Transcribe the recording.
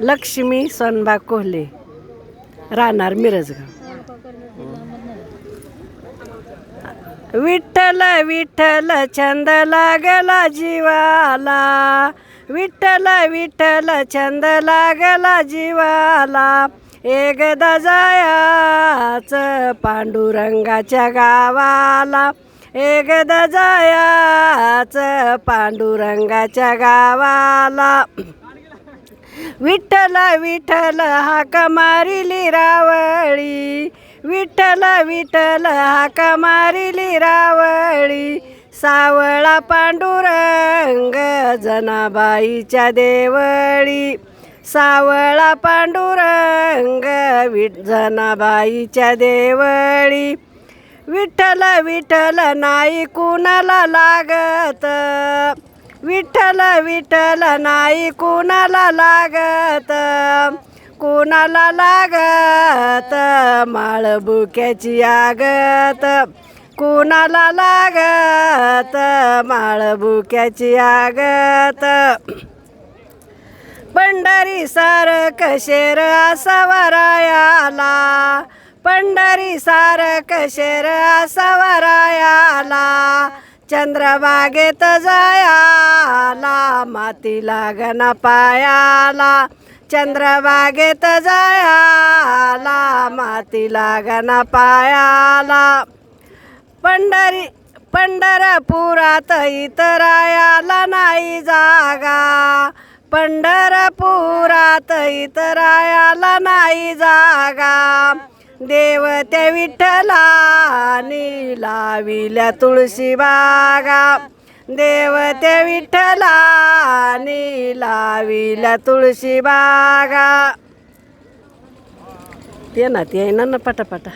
लक्ष्मी सोनबा कोहले राहणार मिरजगाव. विठ्ठल विठ्ठल छंद लागला जीवाला. विठ्ठल विठ्ठल छंद लागला जीवाला. एकदा जायाच पांडुरंगाच्या गावाला. एकदा जायाच पांडुरंगाच्या गावाला. विठ्ठल विठ्ठल हाक मारिली रावळी. विठ्ठल विठ्ठल हाक मारिली रावळी. सावळा पांडुरंग जनाबाईच्या देवळी. सावळा पांडुरंग विठ जनाबाईच्या देवळी. विठ्ठल विठ्ठल नाही कुणाला लागत. विठ्ठल विठ्ठल नाही कुणाला लागत? कुणाला लागत? माळबुक्याची आगत. कुणाला लागत? माळबुक्याची आगत. पंढरी सारक शेर आला पंढरी सारक शेर आला चंद्रबागेत जाया आला माती लागना पायाला चंद्रबागेत जायाला माती लागना पायाला पंढरी पंढरपुरात इतरायाला नाही जागा. पंढरपुरात इतरायाला नाही जागा. देवते विठ्ठलानी लाविल्या तुळशी बागा. देवते विठ्ठला लाविल्या तुळशी बागा. ते ना ते ना पटापटा.